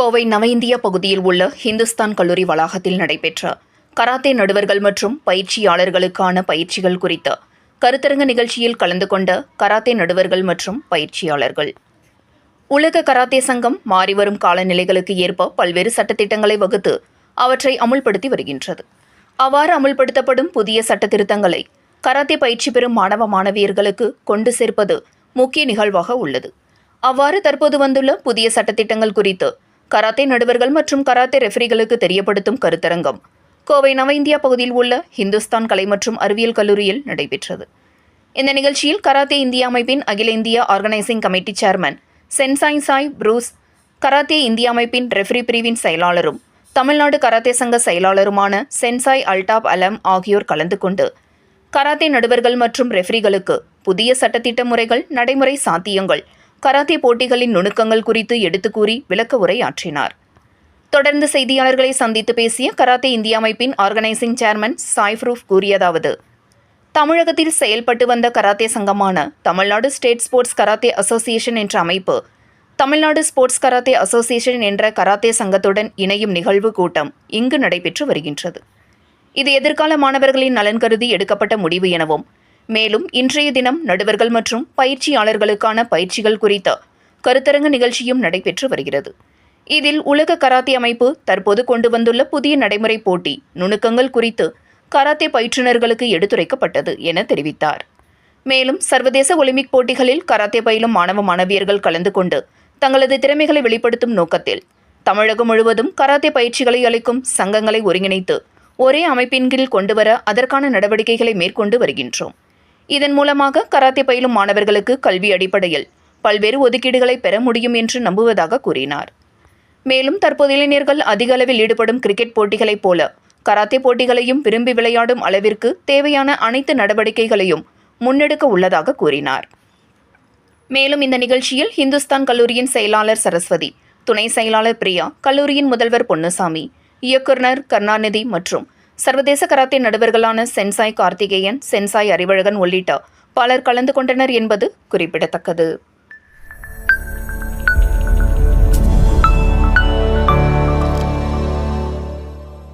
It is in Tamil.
கோவை நவ இந்தியா பகுதியில் உள்ள ஹிந்துஸ்தான் கல்லூரி வளாகத்தில் நடைபெற்ற கராத்தே நடுவர்கள் மற்றும் பயிற்சியாளர்களுக்கான பயிற்சிகள் குறித்த கருத்தரங்க நிகழ்ச்சியில் கலந்து கொண்ட கராத்தே நடுவர்கள் மற்றும் பயிற்சியாளர்கள். உலக கராத்தே சங்கம் மாறிவரும் காலநிலைகளுக்கு ஏற்ப பல்வேறு சட்டத்திட்டங்களை வகுத்து அவற்றை அமுல்படுத்தி வருகின்றது. அவ்வாறு அமுல்படுத்தப்படும் புதிய சட்டத்திருத்தங்களை கராத்தே பயிற்சி பெறும் மாணவ மாணவியர்களுக்கு கொண்டு சேர்ப்பது முக்கிய நிகழ்வாக உள்ளது. அவ்வாறு தற்போது வந்துள்ள புதிய சட்டத்திட்டங்கள் குறித்து கராத்தே நடுவர்கள் மற்றும் கராத்தே ரெஃபரிகளுக்கு தெரியப்படுத்தும் கருத்தரங்கம். கோவை நவ இந்தியா பகுதியில் உள்ள ஹிந்துஸ்தான் கலை மற்றும் அறிவியல் கல்லூரியில் நடைபெற்றது. இந்த நிகழ்ச்சியில் கராத்தே இந்தியா அமைப்பின் அகில இந்திய organising committee chairman sensei Sai Bruce karate India அமைப்பின் ரெஃபரி பிரிவின் செயலாளரும் தமிழ்நாடு கராத்தே சங்க செயலாளருமான சென்சாய் அல்டாப் அலம் ஆகியோர் கலந்து கொண்டு கராத்தே நடுவர்கள் மற்றும் ரெஃபரிகளுக்கு புதிய சட்டத்திட்ட முறைகள் நடைமுறை சாத்தியங்கள் கராத்தே போட்டிகளின் நுணுக்கங்கள் குறித்து எடுத்துக் கூறி விளக்க உரையாற்றினார். தொடர்ந்து செய்தியாளர்களை சந்தித்து பேசிய கராத்தே இந்திய அமைப்பின் ஆர்கனைசிங் சேர்மன் சாய்ஃப்ரூஃப் கூறியதாவது தமிழகத்தில் செயல்பட்டு வந்த karate சங்கமான Tamil Nadu state sports karate association என்ற அமைப்பு தமிழ்நாடு ஸ்போர்ட்ஸ் கராத்தே அசோசியேஷன் என்ற கராத்தே சங்கத்துடன் இணையும் நிகழ்வு கூட்டம் இங்கு நடைபெற்று வருகின்றது. இது எதிர்கால மாணவர்களின் நலன் கருதி எடுக்கப்பட்ட முடிவு எனவும் மேலும் இன்றைய தினம் நடுவர்கள் மற்றும் பயிற்சியாளர்களுக்கான பயிற்சிகள் குறித்த கருத்தரங்க நிகழ்ச்சியும் நடைபெற்று வருகிறது. இதில் உலக கராத்தே அமைப்பு தற்போது கொண்டு வந்துள்ள புதிய நடைமுறை போட்டி நுணுக்கங்கள் குறித்து கராத்தே பயிற்றுனர்களுக்கு எடுத்துரைக்கப்பட்டது என தெரிவித்தார். மேலும் சர்வதேச ஒலிம்பிக் போட்டிகளில் கராத்தே பயிலும் மாணவ மாணவியர்கள் கலந்து கொண்டு தங்களது திறமைகளை வெளிப்படுத்தும் நோக்கத்தில் தமிழகம் முழுவதும் கராத்தே பயிற்சிகளை அளிக்கும் சங்கங்களை ஒருங்கிணைத்து ஒரே அமைப்பின் கீழ் கொண்டுவர அதற்கான நடவடிக்கைகளை மேற்கொண்டு வருகின்றோம். இதன் மூலமாக கராத்தே பயிலும் மாணவர்களுக்கு கல்வி அடிப்படையில் பல்வேறு ஒதுக்கீடுகளை பெற முடியும் என்று நம்புவதாக கூறினார். மேலும் தற்போது இளைஞர்கள் அதிக அளவில் ஈடுபடும் கிரிக்கெட் போட்டிகளைப் போல கராத்தே போட்டிகளையும் விரும்பி விளையாடும் அளவிற்கு தேவையான அனைத்து நடவடிக்கைகளையும் முன்னெடுக்க உள்ளதாக கூறினார். மேலும் இந்த நிகழ்ச்சியில் ஹிந்துஸ்தான் கல்லூரியின் செயலாளர் சரஸ்வதி துணை செயலாளர் பிரியா கல்லூரியின் முதல்வர் பொன்னுசாமி இயக்குனர் கருணாநிதி மற்றும் சர்வதேச கராத்தே நடுவர்களான சென்சாய் கார்த்திகேயன் சென்சாய் அறிவழகன் உள்ளிட்ட பலர் கலந்து கொண்டனர் என்பது குறிப்பிடத்தக்கது.